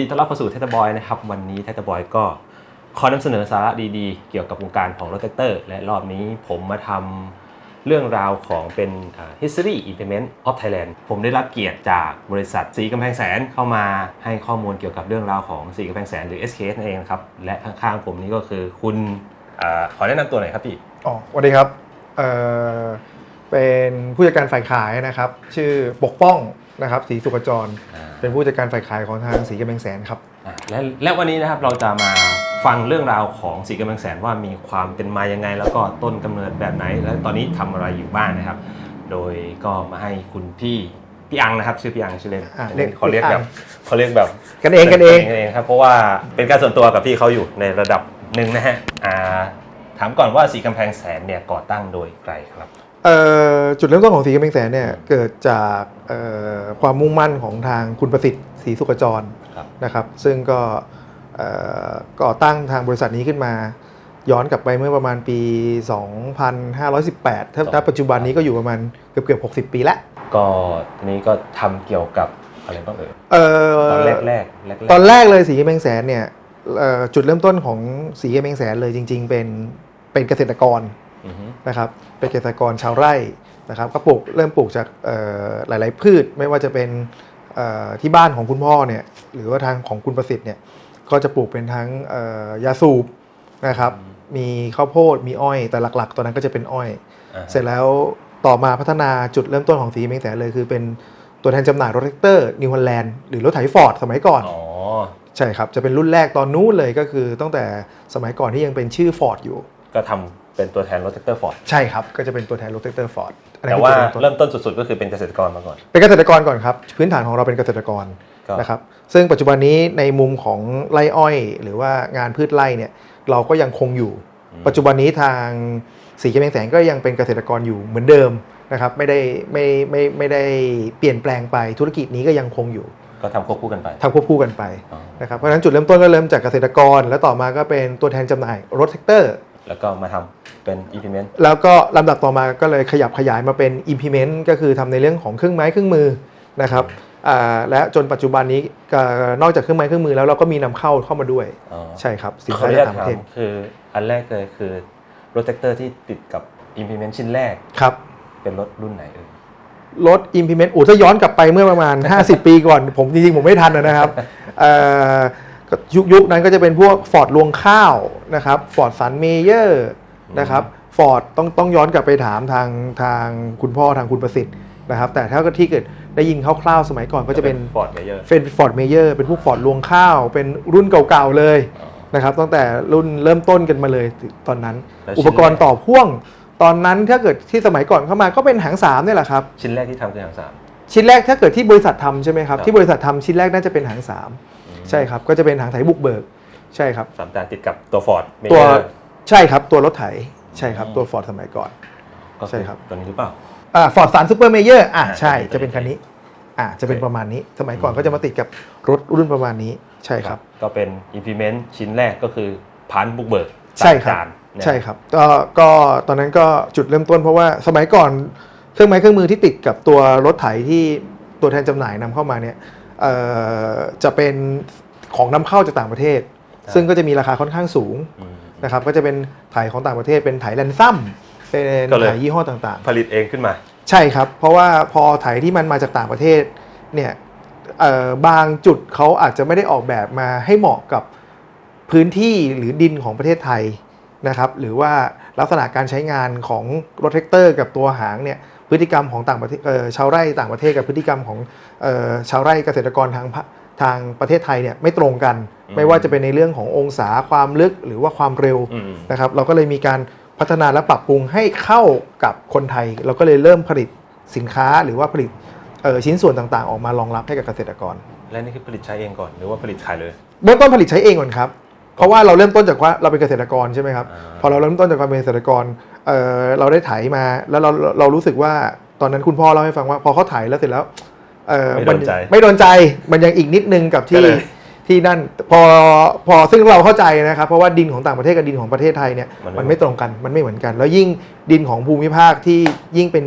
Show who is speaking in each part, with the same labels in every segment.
Speaker 1: ดีต้อนรับเข้าสู่เทตบอยนะครับ วันนี้เทตบอยก็ขอนำเสนอสาระดีๆ เกี่ยวกับวงการของรถแท็กเตอร์ และรอบนี้ผมมาทำเรื่องราวของเป็น history implement of Thailand ผมได้รับเกียรติจากบริษัทสีกำแพงแสนเข้ามาให้ข้อมูลเกี่ยวกับเรื่องราวของสีกำแพงแสนหรือ SKS นั่นเองนะครับ และข้างๆผมนี้ก็คือคุณอาขอแนะนำตัวหน่อยครับพี่
Speaker 2: อ๋อสวัสดีครับเอ่อ เป็นผู้จัดการฝ่ายขายนะครับ ชื่อปกป้องนะครับศรีสุขจร
Speaker 1: อ่า
Speaker 2: เป็นผู้จัดการฝ่ายขายของทางสีกำแพงแสนครับ
Speaker 1: อะและและวันนี้นะครับเราจะมาฟังเรื่องราวของสีกำลังแสนว่ามีความเป็นมายังไง แล้วก็ต้นกำเนิดแบบไหน และตอนนี้ทำอะไรอยู่บ้างนะครับ โดยก็มาให้คุณพี่พี่อังนะครับ ชื่อพี่อังชื่อเล่น
Speaker 2: อะเรียก
Speaker 1: เขาเรียก
Speaker 2: พี่อั
Speaker 1: แบ
Speaker 2: ง
Speaker 1: บเขาเรียกแบบ
Speaker 2: กันเองกันเอง
Speaker 1: กันเองครับเพราะว่าเป็นการส่วนตัวกับพี่เขาอยู่ในระดับหนึ่งนะฮะอ่าถามก่อนว่าสีกำแพงแสนเนี่ยก่อตั้งโดยใครครับ
Speaker 2: เอ่อ จุดเริ่มต้นของสีกำแพงแสนเนี่ยเกิดจากเอ่อความมุ่งมั่นของทางคุณประสิทธิ์ศรีสุขจร
Speaker 1: ครับ
Speaker 2: นะครับ ซึ่งก็เอ่อก่อตั้งทางบริษัทนี้ขึ้นมา ย้อนกลับไปเมื่อประมาณปี 2518 ถ้าถ้าปัจจุบันนี้ก็อยู่ประมาณเกือบเกือบ60 ปีแล้ว
Speaker 1: ก็ทีนี้ก็ทำเกี่ยวกับอะไรบ้างเอ่ย
Speaker 2: เอ่อ
Speaker 1: ตอนแรกแรกแรกๆ
Speaker 2: ตอนแรกเลยสีกำแพงแสนเนี่ยเอ่อจุดเริ่มต้นของสีกำแพงแสนเลยจริง ๆ เป็นเป็นเกษตรกร
Speaker 1: อือฮึ
Speaker 2: นะครับเป็นเกษตรกรชาวไร่นะครับก็ปลูกเริ่มปลูกจากเอ่อหลาย ๆ พืชไม่ว่าจะเป็นเอ่อที่บ้านของคุณพ่อเนี่ยหรือว่าทางของคุณประสิทธิ์เนี่ยก็จะปลูกเป็นทั้งเอ่อยาสูบนะครับมีข้าวโพดมีอ้อย แต่หลัก ๆ ตอนนั้นก็จะเป็นอ้อย
Speaker 1: อ่า
Speaker 2: เสร็จแล้วต่อมาพัฒนาจุดเริ่มต้นของสีกำแพงแสนเลยคือเป็นตัวแทนจำหน่ายรถแท็กเตอร์นิวฮอลแลนด์หรือรถไถฟอร์ดสมัยก่อน
Speaker 1: อ๋อ
Speaker 2: ใช่ครับ จะเป็นรุ่นแรกตอนนู้นเลยก็คือตั้งแต่สมัยก่อนที่ยังเป็นชื่อ Ford อยู่
Speaker 1: ก็ทำ เป็นตัวแทนรถแท็กเตอร์ฟอร์ด
Speaker 2: ใช่ครับ ก็จะเป็นตัวแทนรถแท็กเตอร์ Ford อันนั้
Speaker 1: แต่
Speaker 2: นคือ
Speaker 1: ว่า
Speaker 2: จุด
Speaker 1: เริ่มต้นสุดๆ ก็คือเป็นเกษตรกรมาก่อน
Speaker 2: เป็นเกษตรกรก่อนครับ พื้นฐานของเราเป็นเกษตรกร
Speaker 1: ก็
Speaker 2: นะครับ ซึ่งปัจจุบันนี้ในมุมของไร่อ้อย หรือว่างานพืชไร่เนี่ยเราก็ยังคงอยู่ ปัจจุบันนี้ทางสีเขียวแมงแสงก็ยังเป็นเกษตรกรอยู่เหมือนเดิมนะครับไม่ได้ไม่ไม่ไม่ได้เปลี่ยนแปลงไปธุรกิจนี้ก็ยังคงอยู่
Speaker 1: ก็ทำควบคู่กันไป
Speaker 2: ทำควบคู่กันไป
Speaker 1: อ๋อ
Speaker 2: นะครับเพราะฉะนั้นจุดเริ่มต้นก็เริ่มจากเกษตรกร แล้วต่อมาก็เป็นตัวแทนจำหน่ายรถแท็กเตอร์
Speaker 1: แล้วก็มาทำเป็น implement
Speaker 2: แล้วก็ลำดับต่อมาก็เลยขยับขยายมาเป็น implement ก็คือทำในเรื่องของเครื่องไม้เครื่องมือนะครับอ่าและจนปัจจุบันนี้ก็นอกจากเครื่องไม้เครื่องมือแล้วเราก็มีนำเข้าเข้ามาด้วย
Speaker 1: อ๋อ
Speaker 2: ใช่ครับสิน
Speaker 1: ขอ
Speaker 2: ค้า
Speaker 1: อนุ
Speaker 2: จาก
Speaker 1: ญาต
Speaker 2: ต่างป
Speaker 1: ถา
Speaker 2: ระเท
Speaker 1: ม
Speaker 2: ศ
Speaker 1: คืออันแรกเลยคือรถแท็กเตอร์ที่ติดกับ implement ชิ้นแรก
Speaker 2: ครับ
Speaker 1: เป็นรถรุ่นไหนเอ่ย
Speaker 2: รถ implement อูถ้าย้อนกลับไปเมื่อประมาณ 50 ปีก่อน ผมจริงๆ ผมไม่ทันนะครับเอ่อก็ ยุคยุคนั้นก็จะเป็นพวก Ford รวงข้าวนะครับ Ford สันเมเยอร์นะครับ Ford ต้องต้องย้อนกลับไปถามทางทางคุณพ่อทางคุณประสิทธิ์นะครับ แต่ถ้าก็ที่เกิดได้ยินคร่าวๆสมัยก่อนก็จะเป็น
Speaker 1: ฟอร์ดเมเยอร์
Speaker 2: เป็น Ford Mayer เป็นพวก Ford รวงข้าว เป็นรุ่นเก่าๆเลยนะครับตั้งแต่รุ่นเริ่มต้นกันมาเลยตอนนั้น
Speaker 1: แล้วชิ้น
Speaker 2: อุปกรณ์ต่อพ่วง ตอนนั้นถ้าเกิดที่สมัยก่อนเข้ามาก็เป็นหางสามนี่แหละครับ
Speaker 1: ชิ้นแรกที่ทำคือหางสาม
Speaker 2: ชิ้นแรกถ้าเกิดที่บริษัททำใช่ไหมครับ
Speaker 1: ครับ
Speaker 2: ที่บริษัททำชิ้นแรกน่าจะเป็นหางสาม ใช่ครับก็จะเป็นหางไถบุกเบิกใช่ครับ
Speaker 1: สามจานติดกับตัวฟอร์ดเม
Speaker 2: ตัว
Speaker 1: เยอร์
Speaker 2: ใช่ครับตัวรถไถใช่ครับตัวฟอร์ดสมัยก่อน
Speaker 1: ก็
Speaker 2: ใช่ครับ
Speaker 1: ตัวนี้หรือเปล่า
Speaker 2: อ่าฟอร์ดสันซูเปอร์เมเยอร์อ่า
Speaker 1: อ่า
Speaker 2: ใช่
Speaker 1: จะ
Speaker 2: จะ
Speaker 1: เป็
Speaker 2: เป็นน
Speaker 1: คั
Speaker 2: คั
Speaker 1: น
Speaker 2: น
Speaker 1: นี้
Speaker 2: นี้อ่าจะเป็นประมาณนี้ สมัยก่อนก็จะมาติดกับรถรุ่นประมาณนี้ใช่ครับ
Speaker 1: ก็เป็น implement ชิ้นแรกก็คือพานบุกเบิก
Speaker 2: ใช่ครับ
Speaker 1: สามจานเนี่ย
Speaker 2: ใช่ครับก็ก็ตอนนั้นก็จุดเริ่มต้นเพราะว่าสมัยก่อนเครื่องไม้เครื่องมือที่ติดกับตัวรถไถที่ตัวแทนจำหน่ายนำเข้ามาเนี่ยเอ่อจะเป็น ของนำเข้าจากต่างประเทศ ซึ่งก็จะมีราคาค่อนข้างสูง
Speaker 1: อืม
Speaker 2: นะครับก็จะเป็นไถของต่างประเทศเป็นไถแรนซัมเป็น
Speaker 1: ก็เลย
Speaker 2: ไถยี่ห้อต่าง
Speaker 1: ผลิตเองขึ้นมา
Speaker 2: ๆใช่ครับ เพราะว่าพอไถที่มันมาจากต่างประเทศเนี่ยเอ่อบางจุดเขาอาจจะไม่ได้ออกแบบมาให้เหมาะกับพื้นที่หรือดินของประเทศไทยนะครับหรือว่าลักษณะการใช้งานของรถแท็กเตอร์กับตัวหางเนี่ยพฤติกรรมของต่างประเทศเอ่อชาวไร่ต่างประเทศกับพฤติกรรมของเอ่อชาวไร่เกษตรกรทางภา ทางประเทศไทยเนี่ยไม่ตรงกัน
Speaker 1: อืม
Speaker 2: ไม่ว่าจะเป็นในเรื่องขององศาความลึกหรือว่าความเร็ว
Speaker 1: อืม
Speaker 2: นะครับเราก็เลยมีการพัฒนาและปรับปรุงให้เข้ากับคนไทย เราก็เลยเริ่มผลิตสินค้าหรือว่าผลิตเอ่อชิ้นส่วนต่างๆ ออกมารองรับให้กับเกษตรกร
Speaker 1: และนี่คือผลิตใช้เองก่อนหรือว่าผลิตขายเลย
Speaker 2: เริ่มต้นผลิตใช้เองก่อนครับเพราะว่าเราเริ่มต้นจากว่าเราเป็นเกษตรกรใช่ไหมครับ
Speaker 1: อ่า
Speaker 2: พอเราเริ่มต้นจากการเป็นเกษตรกรเอ่อเราได้ไถมาแล้วเราเรารู้สึกว่าตอนนั้นคุณพ่อเล่าให้ฟังว่าพอเขาไถแล้วเสร็จแล้ว เอ่อ
Speaker 1: ไม่โดนใจ
Speaker 2: ไม่โดนใจมันยังอีกนิดนึงกับ
Speaker 1: ก็
Speaker 2: ที่
Speaker 1: เลย
Speaker 2: ที่นั่นพอพอซึ่งเราเข้าใจนะครับ เพราะว่าดินของต่างประเทศกับดินของประเทศไทยเนี่ย
Speaker 1: มันไม่
Speaker 2: มันไม่ตรงกันมันไม่เหมือนกัน แล้วยิ่งดินของภูมิภาคที่ยิ่งเป็น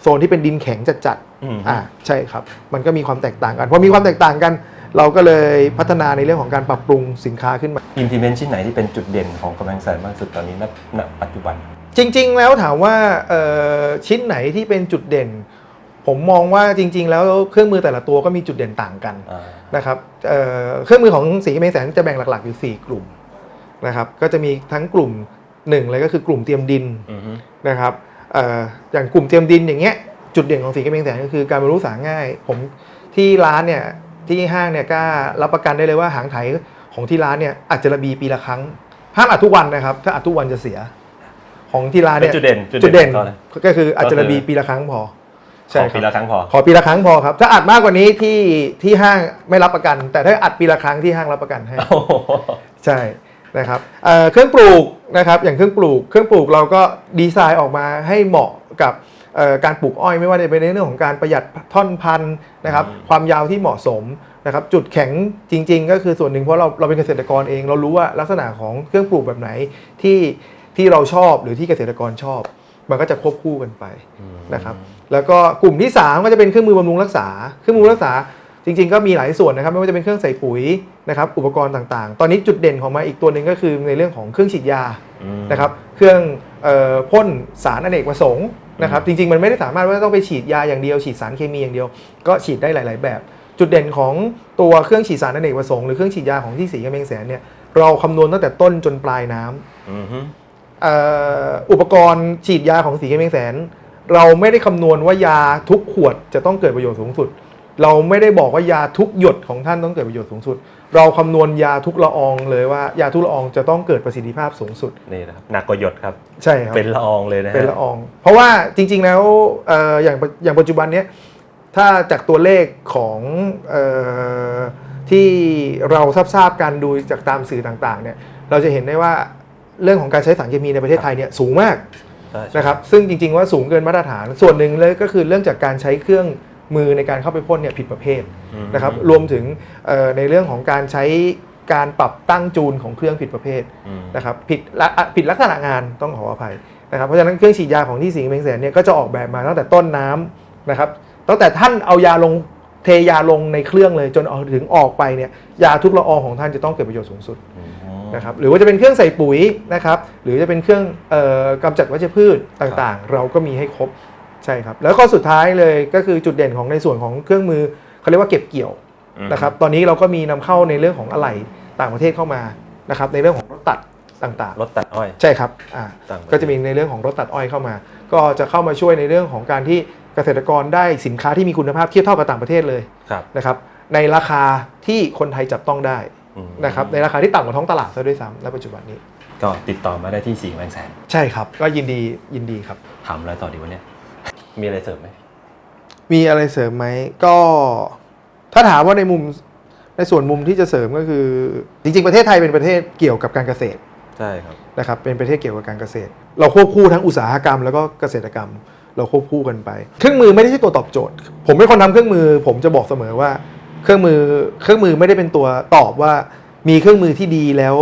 Speaker 2: โซนที่เป็นดินแข็งจัดๆ
Speaker 1: อืม
Speaker 2: อ่าใช่ครับ มันก็มีความแตกต่างกันพอมีความแตกต่างกัน เราก็เลยพัฒนาในเรื่องของการปรับปรุงสินค้าขึ้นมา
Speaker 1: implement ชิ้นไหนที่เป็นจุดเด่นของกำแพงแสนมากที่สุดตอนนี้ณณปัจจุบัน
Speaker 2: จริง ๆ แล้วถามว่าเอ่อชิ้นไหนที่เป็นจุดเด่น ผมมองว่าจริง ๆ แล้วเครื่องมือแต่ละตัวก็มีจุดเด่นต่างกัน
Speaker 1: อ่า
Speaker 2: นะครับเอ่อเครื่องมือของสีเมงแสนจะแบ่งหลัก ๆ อยู่ 4 กลุ่มนะครับก็จะมีทั้งกลุ่มหนึ่งเลยก็คือกลุ่มเตรียมดิน
Speaker 1: อือฮึ
Speaker 2: นะครับเอ่ออย่างกลุ่มเตรียมดินอย่างเงี้ยจุดเด่นของสีกระเบงแสนก็คือการบรรลุสาง่าย ผมที่ร้านเนี่ยที่ห้างเนี่ยกล้ารับประกันได้เลยว่าหางไถของที่ร้านเนี่ยอาจจะระบีปีละครั้งห้ามอัดทุกวันนะครับ ถ้าอัดทุกวันจะเสีย ของที่ร้าน
Speaker 1: เป็น
Speaker 2: เนี่ย
Speaker 1: จุดเด่น
Speaker 2: จุดเด่น
Speaker 1: ของขาเลย
Speaker 2: ก็คืออาจจะระบี
Speaker 1: ก็คือ
Speaker 2: ปีละครั้งพอ
Speaker 1: ข
Speaker 2: ใช่
Speaker 1: อ
Speaker 2: ค
Speaker 1: ปี
Speaker 2: รับ
Speaker 1: ละครั้งพอ
Speaker 2: ขอปีละครั้งพอครับ ถ้าอัดมากกว่านี้ที่ที่ห้างไม่รับประกัน แต่ถ้าอัดปีละครั้งที่ห้างรับประกันให้
Speaker 1: โอ้โห
Speaker 2: ใช่นะครับเอ่อเครื่องปลูกนะครับอย่างเครื่องปลูก เครื่องปลูกเราก็ดีไซน์ออกมาให้เหมาะกับเอ่อการปลูกอ้อยไม่ว่าจะเป็นในเรื่องของการประหยัดท่อนพันธุ์นะครับความยาวที่เหมาะสมนะครับจุดแข็งจริง ๆ ก็คือส่วนหนึ่งเพราะเราเราเป็นเกษตรกรเอง เรารู้ว่าลักษณะของเครื่องปลูกแบบไหนที่ที่เราชอบหรือที่เกษตรกรชอบ มันก็จะควบคู่กันไปนะครับแล้วก็กลุ่มที่ 3 ก็จะเป็นเครื่องมือบำรุงรักษา เครื่องมือรักษาจริงๆ ก็มีหลายส่วนนะครับไม่ว่าจะเป็นเครื่องใส่ปุ๋ยนะครับอุปกรณ์ต่างๆ ตอนนี้จุดเด่นของมาอีกตัวหนึ่งก็คือในเรื่องของเครื่องฉีดยา
Speaker 1: อืม
Speaker 2: นะครับเครื่องเอ่อพ่นสารอเนกประสงค์นะครับจริงๆ มันไม่ได้สามารถว่าต้องไปฉีดยาอย่างเดียว ฉีดสารเคมีอย่างเดียว ก็ฉีดได้หลาย ๆ แบบ จุดเด่นของตัวเครื่องฉีดสารอเนกประสงค์หรือเครื่องฉีดยาของที่สีกำแพงแสนเนี่ยเราคำนวณตั้งแต่ต้นจนปลายน้ำ
Speaker 1: อือฮึ
Speaker 2: เอ่ออุปกรณ์ฉีดยาของสีเกมเมงแสน เราไม่ได้คำนวณว่ายาทุกขวดจะต้องเกิดประโยชน์สูงสุด เราไม่ได้บอกว่ายาทุกหยดของท่านต้องเกิดประโยชน์สูงสุด เราคำนวณยาทุกละอองเลยว่ายาทุกละอองจะต้องเกิดประสิทธิภาพสูงสุด
Speaker 1: นี่นะครับหนักกว่าหยดครับ
Speaker 2: ใช่ครับ
Speaker 1: เป็นละอองเลยนะฮะ
Speaker 2: เป็นละออง เพราะว่าจริง ๆแล้วเอ่ออย่างอย่างปัจจุบันเนี้ยถ้าจากตัวเลขของเออที่เราทราบๆกันดูจากตามสื่อต่างๆเนี่ยเราจะเห็นได้ว่า เรื่องของการใช้สารเคมีในประเทศไทยเนี่ยสูงมาก
Speaker 1: ใช่ใช่
Speaker 2: นะครับซึ่งจริง ๆ ว่าสูงเกินมาตรฐานส่วนหนึ่งเลยก็คือเรื่องจากการใช้เครื่องมือในการเข้าไปพ่นเนี่ยผิดประเภท
Speaker 1: อืม
Speaker 2: นะครับรวมถึงเอ่อในเรื่องของการใช้การปรับตั้งจูนของเครื่องผิดประเภท
Speaker 1: อืม
Speaker 2: นะครับผิดละอะผิดลักษณะงานต้องขออภัยนะครับเพราะฉะนั้นเครื่องฉีดยาของที่สิงห์เมงแสนเนี่ยก็จะออกแบบมาตั้งแต่ต้นน้ำนะครับตั้งแต่ท่านเอายาลงเทยาลงในเครื่องเลยจนเอาถึงออกไปเนี่ยยาทุกละอองของท่านจะต้องเกิดประโยชน์สูงสุด
Speaker 1: อืม
Speaker 2: นะครับหรือว่าจะเป็นเครื่องใส่ปุ๋ยนะครับหรือจะเป็นเครื่องเอ่อกำจัดวัชพืชต่างๆ เราก็มีให้ครบใช่ครับแล้วก็สุดท้ายเลยก็คือจุดเด่นของในส่วนของเครื่องมือเขาเรียกว่าเก็บเกี่ยว
Speaker 1: อืม
Speaker 2: นะครับตอนนี้เราก็มีนำเข้าในเรื่องของอะไหล่ต่างประเทศเข้ามานะครับในเรื่องของรถตัดต่าง
Speaker 1: รถตัดอ้อย
Speaker 2: ๆใช่ครับอ่า
Speaker 1: ต่างประเทศ
Speaker 2: ก็จะมีในเรื่องของรถตัดอ้อยเข้ามา ก็จะเข้ามาช่วยในเรื่องของการที่เกษตรกรได้สินค้าที่มีคุณภาพเทียบเท่ากับต่างประเทศเลย
Speaker 1: ครับ
Speaker 2: นะครับในราคาที่คนไทยจับต้องได้
Speaker 1: อืม
Speaker 2: นะครับในราคาที่ต่ำกว่าท้องตลาดซะด้วยซ้ำณปัจจุบันนี้
Speaker 1: ก็ติดต่อมาได้ที่สีแมงแสน
Speaker 2: ใช่ครับ ก็ยินดียินดีครับ
Speaker 1: ถามอะไรต่อดีวะเนี่ย มีอะไรเสริมไหม
Speaker 2: มีอะไรเสริมไหมก็ถ้าถามว่าในมุมในส่วนมุมที่จะเสริมก็คือ จริง ๆ ประเทศไทยเป็นประเทศเกี่ยวกับการเกษตร
Speaker 1: ใช่ครับ
Speaker 2: นะครับเป็นประเทศเกี่ยวกับการเกษตร เราควบคู่ทั้งอุตสาหกรรมแล้วก็เกษตรกรรม เราควบคู่กันไป เครื่องมือไม่ได้ใช่ตัวตอบโจทย์ ผมเป็นคนทำเครื่องมือ ผมจะบอกเสมอว่า เครื่องมือเครื่องมือไม่ได้เป็นตัวตอบว่ามีเครื่องมือที่ดีแล้ว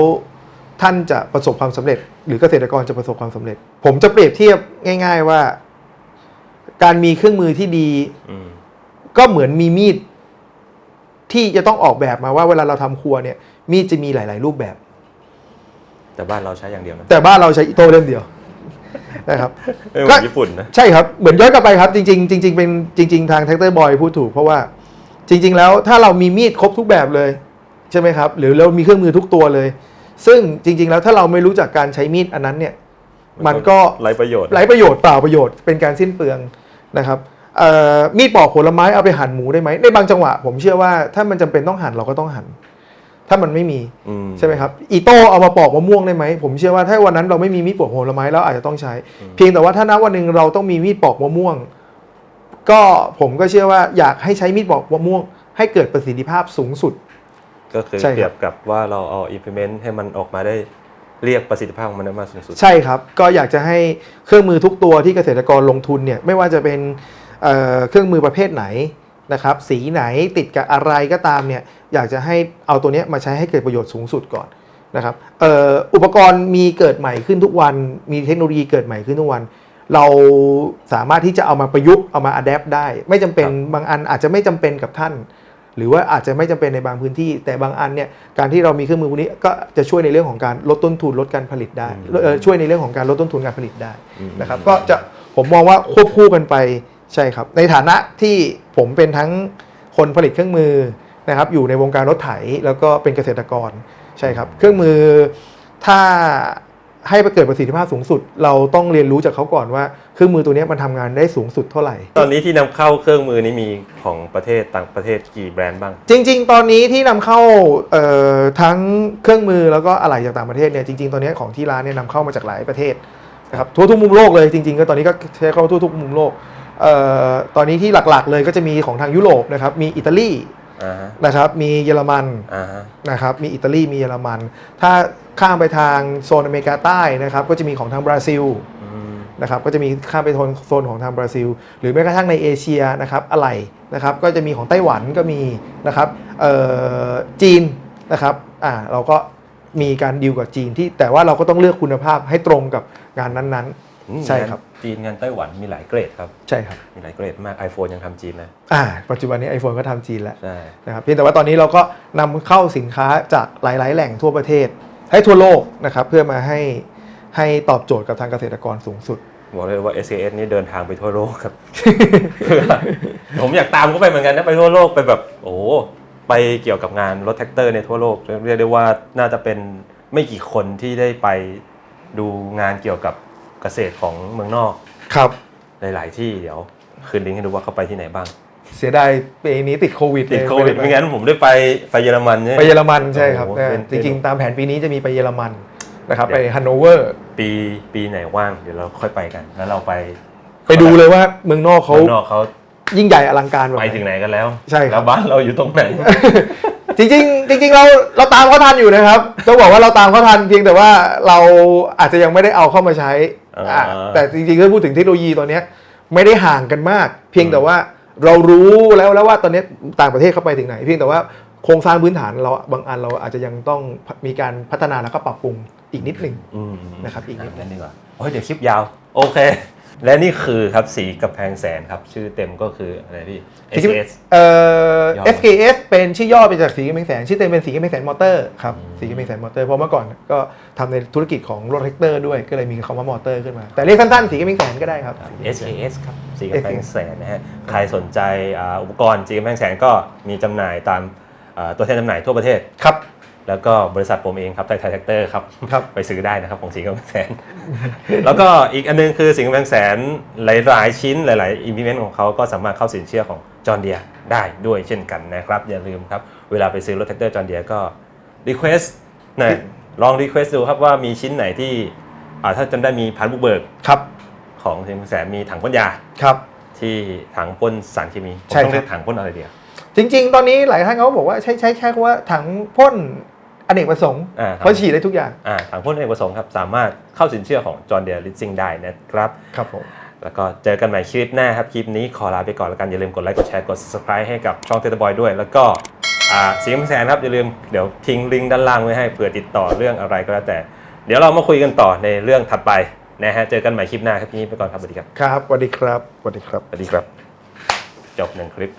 Speaker 2: ท่านจะประสบความสำเร็จ หรือเกษตรกรจะประสบความสำเร็จ ผมจะเปรียบเทียบง่าย ๆว่า การมีเครื่องมือที่ดี
Speaker 1: อืม
Speaker 2: ก็เหมือนมีมีดที่จะต้องออกแบบมาว่าเวลาเราทำครัวเนี่ย มีดจะมีหลาย ๆ รูปแบบ
Speaker 1: แต่บ้านเราใช้อย่างเดียวนะ
Speaker 2: แต่บ้านเราใช้อิโต้เล่มเดียวนะครับ
Speaker 1: ไม่เหมือนญี่ปุ่นนะ
Speaker 2: ใช่ครับเหมือนย้อนกลับไปครับ จริง ๆ จริง ๆ เป็นจริง ๆ ทางแท็กเตอร์บอยพูดถูกเพราะว่า จริง ๆ แล้วถ้าเรามีมีดครบทุกแบบเลยใช่ไหมครับ หรือเรามีเครื่องมือทุกตัวเลย ซึ่งจริง ๆ แล้วถ้าเราไม่รู้จักการใช้มีดอันนั้นเนี่ยมันก็
Speaker 1: ไรประโยชน์
Speaker 2: ไร้ประโยชน์เปล่าประโยชน์เป็นการสิ้นเปลืองนะครับเอ่อมีดปอกผลไม้เอาไปหั่นหมูได้ไหมในบางจังหวะ ผมเชื่อว่าถ้ามันจำเป็นต้องหั่นเราก็ต้องหั่นถ้ามันไม่มี
Speaker 1: อืม
Speaker 2: ใช่ไหมครับอีโต้เอามาปอกมะม่วงได้ไหมผมเชื่อว่าถ้าวันนั้นเราไม่มีมีดปอกผลไม้เราอาจจะต้องใช้ เพียงแต่ว่าถ้านัวันหนึ่งเราต้องมีมีดปอกมะม่วง ก็ผมก็เชื่อว่าอยากให้ใช้มีดปอกมะม่วง ให้เกิดประสิทธิภาพสูงสุด
Speaker 1: ก็คือ
Speaker 2: ใช่ครับ
Speaker 1: เปรียบกับว่าเราเอา implement ให้มันออกมาได้เรียกประสิทธิภาพของมันได้มากสูงสุด
Speaker 2: ใช่ครับ ก็อยากจะให้เครื่องมือทุกตัวที่เกษตรกรลงทุนเนี่ยไม่ว่าจะเป็นเอ่อเครื่องมือประเภทไหนนะครับสีไหนติดกับอะไรก็ตามเนี่ยอยากจะให้เอาตัวเนี้ยมาใช้ให้เกิดประโยชน์สูงสุดก่อนนะครับเอ่ออุปกรณ์มีเกิดใหม่ขึ้นทุกวัน มีเทคโนโลยีเกิดใหม่ขึ้นทุกวัน เราสามารถที่จะเอามาประยุกต์เอามาอัดแอปได้ ไม่จำเป็น
Speaker 1: ครับ
Speaker 2: บางอันอาจจะไม่จำเป็นกับท่าน หรือว่าอาจจะไม่จำเป็นในบางพื้นที่ แต่บางอันเนี่ยการที่เรามีเครื่องมือพวกนี้ก็จะช่วยในเรื่องของการลดต้นทุนลดการผลิตได้เอ่อช่วยในเรื่องของการลดต้นทุนการผลิตได้
Speaker 1: อืม
Speaker 2: นะครับ ก็จะผมมองว่าควบคู่กันไปใช่ครับ ในฐานะที่ผมเป็นทั้งคนผลิตเครื่องมือนะครับ อยู่ในวงการรถไถแล้วก็เป็นเกษตรกรใช่ครับ เครื่องมือถ้า ให้เกิดประสิทธิภาพสูงสุด เราต้องเรียนรู้จากเขาก่อนว่า เครื่องมือตัวเนี้ยมันทำงานได้สูงสุดเท่าไหร่
Speaker 1: ตอนนี้ที่นำเข้าเครื่องมือนี้มีของประเทศต่างประเทศกี่แบรนด์บ้าง
Speaker 2: จริง ๆ ตอนนี้ที่นำเข้าเอ่อทั้งเครื่องมือแล้วก็อะไหล่จากต่างประเทศเนี่ยจริง ๆ ตอนนี้ของที่ร้านเนี่ยนำเข้ามาจากหลายประเทศนะครับทั่วทุกมุมโลกเลยจริงๆก็ตอนนี้ก็ใช้เข้าทั่วทุกมุมโลกเอ่อตอนนี้ที่หลักๆ เลยก็จะมีของทางยุโรปนะครับมีอิตาลี
Speaker 1: อ่าฮะ
Speaker 2: นะครับมีเยอรมัน
Speaker 1: อ่าฮะ
Speaker 2: นะครับมีอิตาลีมีเยอรมัน ถ้าข้ามไปทางโซนอเมริกาใต้นะครับก็จะมีของทางบราซิล
Speaker 1: อืม
Speaker 2: นะครับก็จะมีข้ามไปโซนของทางบราซิล หรือแม้กระทั่งในเอเชียนะครับอะไหล่นะครับก็จะมีของไต้หวันก็มีนะครับเอ่อจีนนะครับอ่าเราก็มีการดีลกับจีนที่แต่ว่าเราก็ต้องเลือกคุณภาพให้ตรงกับงานนั้น
Speaker 1: อืม
Speaker 2: ใช่ครับ
Speaker 1: งานจีนงานไต้หวันมีหลายเกรดครับ
Speaker 2: ๆใช่ครับ
Speaker 1: มีหลายเกรดมาก iPhone ยังทำจีนนะ
Speaker 2: อ่าปัจจุบันนี้ iPhone ก็ทำจีนแล้ว
Speaker 1: ใช่
Speaker 2: นะครับเพียงแต่ว่าตอนนี้เราก็นำเข้าสินค้าจากหลาย ๆ แหล่งทั่วประเทศ ให้ทั่วโลกนะครับเพื่อมาให้ให้ตอบโจทย์กับทางเกษตรกรสูงสุด
Speaker 1: บอกเลยว่า SKS นี่เดินทางไปทั่วโลกครับ ผมอยากตามเขาไปเหมือนกันนะไปทั่วโลกไปแบบโอ้โหไปเกี่ยวกับงานรถแท็กเตอร์ในทั่วโลก เรียกได้ว่าน่าจะเป็นไม่กี่คนที่ได้ไปดูงานเกี่ยวกับ เกษตรของเมืองนอก
Speaker 2: ครับ
Speaker 1: หลาย ๆ ที่เดี๋ยวคืนลิงก์ให้ดูว่าเขาไปที่ไหนบ้าง
Speaker 2: เสียดายปีนี้ติดโควิด
Speaker 1: ติด
Speaker 2: เลย
Speaker 1: โควิด
Speaker 2: ด้
Speaker 1: ไม่งั้นผมได้ไปไปเยอรมันเนี่ย
Speaker 2: ไปเยอรมันใช่ครับ
Speaker 1: โอ้โห
Speaker 2: เออ
Speaker 1: เป็น
Speaker 2: จริงๆตามแผนปีนี้จะมีไปเยอรมันนะครับ
Speaker 1: เดี๋
Speaker 2: ไป
Speaker 1: ยว
Speaker 2: ฮันโนเวอร์
Speaker 1: ปีปีไหนว่างเดี๋ยวเราค่อยไปกัน แล้วเราไป
Speaker 2: ไปดูเลยว่าเมืองนอกเขา
Speaker 1: เมืองนอกเขา
Speaker 2: ยิ่งใหญ่อลังการแบบ
Speaker 1: ไป
Speaker 2: ไหน
Speaker 1: ถึงไหนกันแล้ว
Speaker 2: ใช่ครับ
Speaker 1: แล้วบ้านเราอยู่ตรงไหน
Speaker 2: จริงๆจริงๆเราเราตามเขาทันอยู่นะครับต้องบอกว่าเราตามเขาทันเพียงแต่ว่าเราอาจจะยังไม่ได้เอาเข้ามาใช้
Speaker 1: อ่า
Speaker 2: อะ แต่จริงๆถ้าพูดถึงเทคโนโลยีตอนเนี้ยไม่ได้ห่างกันมาก เพียงแต่ว่าเรารู้แล้วแล้วว่าตอนนี้ต่างประเทศเข้าไปถึงไหน เพียงแต่ว่าโครงสร้างพื้นฐานเราบางอันเราอาจจะยังต้องมีการพัฒนาแล้วก็ปรับปรุงอีกนิดหนึ่ง
Speaker 1: อืม
Speaker 2: นะครับอีกนิด
Speaker 1: นั่นดีกว่าโอ้ยเดี๋ยวคลิปยาว โอเค และนี่คือครับสีกำแพงแสนครับ ชื่อเต็มก็คืออะไรพี่ SS
Speaker 2: เอ่อ
Speaker 1: ย่อ
Speaker 2: FKS เป็นชื่อย่อไปจากสีกำแพงแสน ชื่อเต็มเป็นสีกำแพงแสนมอเตอร์ครับสีกำแพงแสนมอเตอร์เพราะเมื่อก่อนก็ทำในธุรกิจของรถแท็กเตอร์ด้วยก็เลยมีคำว่ามอเตอร์ขึ้นมา แต่เรียกสั้นๆสีกำแพงแสนก็ได้ครับ
Speaker 1: SKS ครับสีกำแพงแสนนะฮะใครสนใจอ่าอุปกรณ์สีกำแพงแสนก็มีจำหน่ายตามอ่าตัวแทนจำหน่ายทั่วประเทศ
Speaker 2: ครับ
Speaker 1: แล้วก็บริษัทผมเองครับไทยไทยแท็กเตอร์ครับ
Speaker 2: ครับ
Speaker 1: ไปซื้อได้นะครับของสีกำแพงแสน แล้วก็อีกอันนึงคือสีกำแพงแสนหลาย ๆ ชิ้นหลายๆ implement ของเขาก็สามารถเข้าสินเชื่อของจอห์นเดียได้ด้วยเช่นกันนะครับ อย่าลืมครับ เวลาไปซื้อรถแท็กเตอร์จอห์นเดียก็ request นะลอง request ดูครับว่ามีชิ้นไหนที่อ่าถ้าจำได้มีพันบุกเบิก
Speaker 2: ครับ
Speaker 1: ของสีกำแพงแสนมีถังพ่นยา
Speaker 2: ครับ
Speaker 1: ที่ถังพ่นสารเคมีผม
Speaker 2: ใช่
Speaker 1: ต้องเรีย
Speaker 2: ค
Speaker 1: ก
Speaker 2: รับ
Speaker 1: ถังพ่นอะไรเดียว
Speaker 2: จริง ๆ ตอนนี้หลายท่านเขาบอกว่าใช้ใช้ใช้คำว่าถังพ่น อเนกประสงค์
Speaker 1: อ่า
Speaker 2: เพราะฉีดได้ทุกอย่าง
Speaker 1: อ่าถังพ่นเอกประสงค์ครับสามารถเข้าสินเชื่อของจอห์นเดียลิสซิ่งได้นะครับ
Speaker 2: ครับผม
Speaker 1: แล้วก็เจอกันใหม่คลิปหน้าครับ คลิปนี้ขอลาไปก่อนแล้วกัน อย่าลืมกดไลค์กดแชร์กด subscribe ให้กับช่องเทตบอยด้วย แล้วก็อ่าสีกำแพงแสนครับ อย่าลืมเดี๋ยวทิ้งลิงก์ด้านล่างไว้ให้เผื่อติดต่อเรื่องอะไรก็แล้วแต่ เดี๋ยวเรามาคุยกันต่อในเรื่องถัดไปนะฮะเจอกันใหม่คลิปหน้าครับพี่นี้ไปก่อนครับสวัสดีครับ
Speaker 2: ครับสวัสดีครับสวัสดีครับ
Speaker 1: สวัสดีครับ จบหนึ่งคลิป